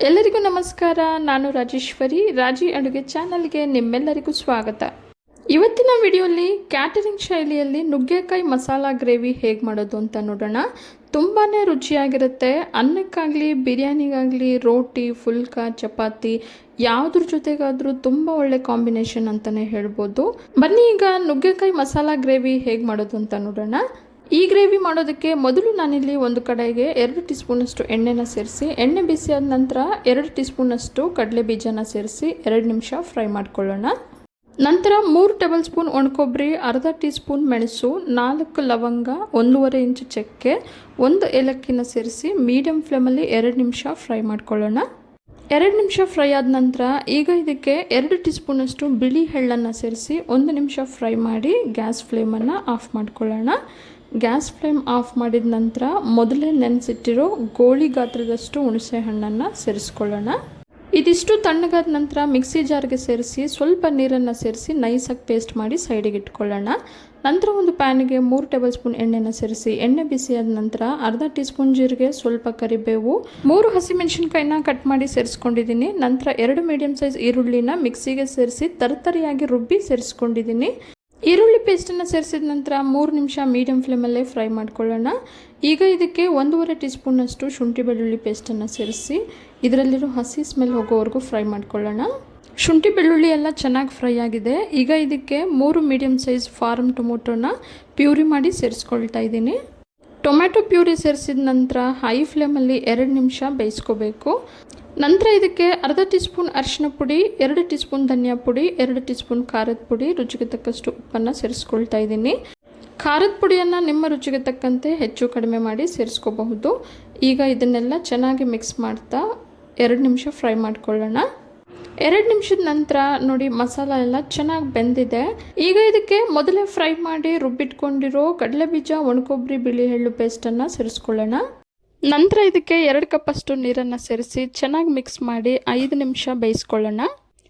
ಎಲ್ಲರಿಗೂ ನಮಸ್ಕಾರ. ನಾನು ರಾಜೇಶ್ವರಿ. ರಾಜಿ ಅಡುಗೆ ಚಾನಲ್ಗೆ ನಿಮ್ಮೆಲ್ಲರಿಗೂ ಸ್ವಾಗತ. ಇವತ್ತಿನ ವಿಡಿಯೋಲಿ ಕ್ಯಾಟರಿಂಗ್ ಶೈಲಿಯಲ್ಲಿ ನುಗ್ಗೆಕಾಯಿ ಮಸಾಲ ಗ್ರೇವಿ ಹೇಗೆ ಮಾಡೋದು ಅಂತ ನೋಡೋಣ. ತುಂಬಾ ರುಚಿಯಾಗಿರುತ್ತೆ. ಅನ್ನಕ್ಕಾಗಲಿ, ಬಿರಿಯಾನಿಗಾಗಲಿ, ರೋಟಿ, ಫುಲ್ಕಾ, ಚಪಾತಿ, ಯಾವುದ್ರ ಜೊತೆಗಾದರೂ ತುಂಬ ಒಳ್ಳೆ ಕಾಂಬಿನೇಷನ್ ಅಂತಲೇ ಹೇಳ್ಬೋದು. ಬನ್ನಿ ಈಗ ನುಗ್ಗೆಕಾಯಿ ಮಸಾಲ ಗ್ರೇವಿ ಹೇಗೆ ಮಾಡೋದು ಅಂತ ನೋಡೋಣ. ಈ ಗ್ರೇವಿ ಮಾಡೋದಕ್ಕೆ ಮೊದಲು ನಾನಿಲ್ಲಿ ಒಂದು ಕಡೆಗೆ ಎರಡು ಟೀ ಸ್ಪೂನಷ್ಟು ಎಣ್ಣೆನ ಸೇರಿಸಿ, ಎಣ್ಣೆ ಬಿಸಿ ಆದ ನಂತರ ಎರಡು ಟೀ ಸ್ಪೂನಷ್ಟು ಕಡಲೆ ಬೀಜನ ಸೇರಿಸಿ ಎರಡು ನಿಮಿಷ ಫ್ರೈ ಮಾಡ್ಕೊಳ್ಳೋಣ. ನಂತರ ಮೂರು ಟೇಬಲ್ ಸ್ಪೂನ್ ಒಣಕೊಬ್ಬರಿ, ಅರ್ಧ ಟೀ ಸ್ಪೂನ್ ಮೆಣಸು, ನಾಲ್ಕು ಲವಂಗ, ಒಂದೂವರೆ ಇಂಚು ಚಕ್ಕೆ, ಒಂದು ಏಲಕ್ಕಿನ ಸೇರಿಸಿ ಮೀಡಿಯಮ್ ಫ್ಲೇಮಲ್ಲಿ ಎರಡು ನಿಮಿಷ ಫ್ರೈ ಮಾಡ್ಕೊಳ್ಳೋಣ. ಎರಡು ನಿಮಿಷ ಫ್ರೈ ಆದ ನಂತರ ಈಗ ಇದಕ್ಕೆ ಎರಡು ಟೀ ಸ್ಪೂನಷ್ಟು ಬಿಳಿ ಎಳ್ಳನ್ನು ಸೇರಿಸಿ ಒಂದು ನಿಮಿಷ ಫ್ರೈ ಮಾಡಿ ಗ್ಯಾಸ್ ಫ್ಲೇಮನ್ನು ಆಫ್ ಮಾಡ್ಕೊಳ್ಳೋಣ. ಗ್ಯಾಸ್ ಫ್ಲೇಮ್ ಆಫ್ ಮಾಡಿದ ನಂತರ ಮೊದಲೇ ನೆನೆಸಿಟ್ಟಿರೋ ಗೋಳಿ ಗಾತ್ರದಷ್ಟು ಹುಣಸೆ ಹಣ್ಣನ್ನು ಸೇರಿಸ್ಕೊಳ್ಳೋಣ. ಇದಿಷ್ಟು ತಣ್ಣಗಾದ ನಂತರ ಮಿಕ್ಸಿ ಜಾರ್ಗೆ ಸೇರಿಸಿ ಸ್ವಲ್ಪ ನೀರನ್ನು ಸೇರಿಸಿ ನೈಸಾಗಿ ಪೇಸ್ಟ್ ಮಾಡಿ ಸೈಡಿಗೆ ಇಟ್ಕೊಳ್ಳೋಣ. ನಂತರ ಒಂದು ಪ್ಯಾನಿಗೆ ಮೂರು ಟೇಬಲ್ ಸ್ಪೂನ್ ಎಣ್ಣೆನ ಸೇರಿಸಿ ಎಣ್ಣೆ ಬಿಸಿಯಾದ ನಂತರ ಅರ್ಧ ಟೀ ಸ್ಪೂನ್ ಜೀರಿಗೆ, ಸ್ವಲ್ಪ ಕರಿಬೇವು, ಮೂರು ಹಸಿಮೆಣಸಿನ್ಕಾಯಿನ ಕಟ್ ಮಾಡಿ ಸೇರಿಸ್ಕೊಂಡಿದ್ದೀನಿ. ನಂತರ ಎರಡು ಮೀಡಿಯಂ ಸೈಜ್ ಈರುಳ್ಳಿನ ಮಿಕ್ಸಿಗೆ ಸೇರಿಸಿ ತರತರಿಯಾಗಿ ರುಬ್ಬಿ ಸೇರಿಸ್ಕೊಂಡಿದ್ದೀನಿ. ಈರುಳ್ಳಿ ಪೇಸ್ಟನ್ನು ಸೇರಿಸಿದ ನಂತರ ಮೂರು ನಿಮಿಷ ಮೀಡಿಯಂ ಫ್ಲೇಮಲ್ಲೇ ಫ್ರೈ ಮಾಡ್ಕೊಳ್ಳೋಣ. ಈಗ ಇದಕ್ಕೆ ಒಂದೂವರೆ ಟೀ ಸ್ಪೂನಷ್ಟು ಶುಂಠಿ ಬೆಳ್ಳುಳ್ಳಿ ಪೇಸ್ಟನ್ನು ಸೇರಿಸಿ ಇದರಲ್ಲಿರೋ ಹಸಿ ಸ್ಮೆಲ್ ಹೋಗೋವರೆಗೂ ಫ್ರೈ ಮಾಡ್ಕೊಳ್ಳೋಣ. ಶುಂಠಿ ಬೆಳ್ಳುಳ್ಳಿ ಎಲ್ಲ ಚೆನ್ನಾಗಿ ಫ್ರೈ ಆಗಿದೆ. ಈಗ ಇದಕ್ಕೆ ಮೂರು ಮೀಡಿಯಮ್ ಸೈಜ್ ಫಾರ್ಮ್ ಟೊಮೊಟೊನ ಪ್ಯೂರಿ ಮಾಡಿ ಸೇರಿಸ್ಕೊಳ್ತಾ ಇದ್ದೀನಿ. ಟೊಮ್ಯಾಟೊ ಪ್ಯೂರಿ ಸೇರಿಸಿದ ನಂತರ ಹೈ ಫ್ಲೇಮಲ್ಲಿ ಎರಡು ನಿಮಿಷ ಬೇಯಿಸ್ಕೋಬೇಕು. ನಂತರ ಇದಕ್ಕೆ ಅರ್ಧ ಟೀ ಸ್ಪೂನ್ ಅರಿಶಿನ ಪುಡಿ, ಎರಡು ಟೀ ಸ್ಪೂನ್ ಧನಿಯಾ ಪುಡಿ, ಎರಡು ಟೀ ಸ್ಪೂನ್ ಖಾರದ ಪುಡಿ, ರುಚಿಗೆ ತಕ್ಕಷ್ಟು ಉಪ್ಪನ್ನು ಸೇರಿಸ್ಕೊಳ್ತಾ ಇದ್ದೀನಿ. ಖಾರದ ಪುಡಿಯನ್ನು ನಿಮ್ಮ ರುಚಿಗೆ ತಕ್ಕಂತೆ ಹೆಚ್ಚು ಕಡಿಮೆ ಮಾಡಿ ಸೇರಿಸ್ಕೋಬಹುದು. ಈಗ ಇದನ್ನೆಲ್ಲ ಚೆನ್ನಾಗಿ ಮಿಕ್ಸ್ ಮಾಡ್ತಾ ಎರಡು ನಿಮಿಷ ಫ್ರೈ ಮಾಡ್ಕೊಳ್ಳೋಣ. ಎರಡು ನಿಮಿಷದ ನಂತರ ನೋಡಿ ಮಸಾಲ ಎಲ್ಲ ಚೆನ್ನಾಗಿ ಬೆಂದಿದೆ. ಈಗ ಇದಕ್ಕೆ ಮೊದಲೇ ಫ್ರೈ ಮಾಡಿ ರುಬ್ಬಿಟ್ಕೊಂಡಿರೋ ಕಡಲೆ ಬೀಜ ಒಣಕೊಬ್ಬರಿ ಬಿಳಿ ಎಳ್ಳು ಪೇಸ್ಟನ್ನು ಸೇರಿಸ್ಕೊಳ್ಳೋಣ. ನಂತರ ಇದಕ್ಕೆ ಎರಡು ಕಪ್ಪಷ್ಟು ನೀರನ್ನು ಸೇರಿಸಿ ಚೆನ್ನಾಗಿ ಮಿಕ್ಸ್ ಮಾಡಿ ಐದು ನಿಮಿಷ ಬೇಯಿಸ್ಕೊಳ್ಳೋಣ.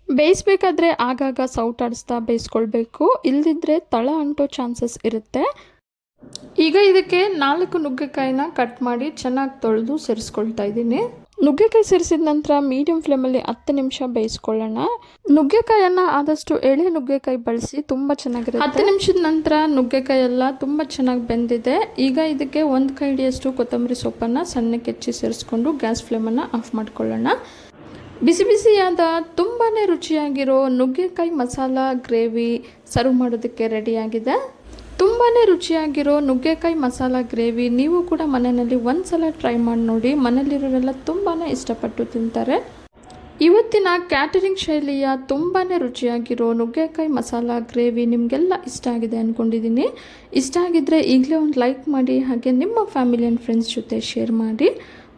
ಬೇಯಿಸ್ಬೇಕಾದ್ರೆ ಆಗಾಗ ಸೌಟಾಡಿಸ್ತಾ ಬೇಯಿಸ್ಕೊಳ್ಬೇಕು. ಇಲ್ಲದಿದ್ದರೆ ತಳ ಅಂಟೋ ಚಾನ್ಸಸ್ ಇರುತ್ತೆ. ಈಗ ಇದಕ್ಕೆ ನಾಲ್ಕು ನುಗ್ಗೆಕಾಯಿನ ಕಟ್ ಮಾಡಿ ಚೆನ್ನಾಗಿ ತೊಳೆದು ಸೇರಿಸ್ಕೊಳ್ತಾ ಇದ್ದೀನಿ. ನುಗ್ಗೆಕಾಯಿ ಸೇರಿಸಿದ ನಂತರ ಮೀಡಿಯಂ ಫ್ಲೇಮಲ್ಲಿ ಹತ್ತು ನಿಮಿಷ ಬೇಯಿಸ್ಕೊಳ್ಳೋಣ. ನುಗ್ಗೆಕಾಯನ್ನು ಆದಷ್ಟು ಎಳೆ ನುಗ್ಗೆಕಾಯಿ ಬಳಸಿ ತುಂಬ ಚೆನ್ನಾಗಿರುತ್ತೆ. ಹತ್ತು ನಿಮಿಷದ ನಂತರ ನುಗ್ಗೆಕಾಯಿ ಎಲ್ಲ ತುಂಬ ಚೆನ್ನಾಗಿ ಬೆಂದಿದೆ. ಈಗ ಇದಕ್ಕೆ ಒಂದು ಕೈ ಕೊತ್ತಂಬರಿ ಸೊಪ್ಪನ್ನು ಸಣ್ಣಕ್ಕೆ ಹೆಚ್ಚಿ ಸೇರಿಸ್ಕೊಂಡು ಗ್ಯಾಸ್ ಫ್ಲೇಮನ್ನು ಆಫ್ ಮಾಡ್ಕೊಳ್ಳೋಣ. ಬಿಸಿ ಬಿಸಿಯಾದ ತುಂಬಾ ರುಚಿಯಾಗಿರೋ ನುಗ್ಗೆಕಾಯಿ ಮಸಾಲ ಗ್ರೇವಿ ಸರ್ವ್ ಮಾಡೋದಕ್ಕೆ ರೆಡಿಯಾಗಿದೆ ತುಂಬಾ ರುಚಿಯಾಗಿರೋ ನುಗ್ಗೆಕಾಯಿ ಮಸಾಲ ಗ್ರೇವಿ ನೀವು ಕೂಡ ಮನೆಯಲ್ಲಿ ಒಂದು ಸಲ ಟ್ರೈ ಮಾಡಿ ನೋಡಿ. ಮನೆಯಲ್ಲಿರೋರೆಲ್ಲ ತುಂಬಾ ಇಷ್ಟಪಟ್ಟು ತಿಂತಾರೆ. ಇವತ್ತಿನ ಕ್ಯಾಟರಿಂಗ್ ಶೈಲಿಯ ತುಂಬಾ ರುಚಿಯಾಗಿರೋ ನುಗ್ಗೆಕಾಯಿ ಮಸಾಲ ಗ್ರೇವಿ ನಿಮಗೆಲ್ಲ ಇಷ್ಟ ಆಗಿದೆ ಅಂದ್ಕೊಂಡಿದ್ದೀನಿ ಇಷ್ಟ ಆಗಿದ್ದರೆ ಈಗಲೇ ಒಂದು ಲೈಕ್ ಮಾಡಿ, ಹಾಗೆ ನಿಮ್ಮ ಫ್ಯಾಮಿಲಿ ಆ್ಯಂಡ್ ಫ್ರೆಂಡ್ಸ್ ಜೊತೆ ಶೇರ್ ಮಾಡಿ.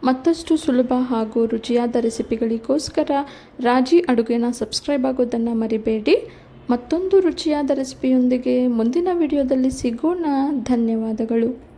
ಮತ್ತಷ್ಟು ಸುಲಭ ಹಾಗೂ ರುಚಿಯಾದ ರೆಸಿಪಿಗಳಿಗೋಸ್ಕರ ರಾಜಿ ಅಡುಗೆನ ಸಬ್ಸ್ಕ್ರೈಬ್ ಆಗೋದನ್ನು ಮರಿಬೇಡಿ. ಮತ್ತೊಂದು ರುಚಿಯಾದ ರೆಸಿಪಿಯೊಂದಿಗೆ ಮುಂದಿನ ವಿಡಿಯೋದಲ್ಲಿ ಸಿಗೋಣ. ಧನ್ಯವಾದಗಳು.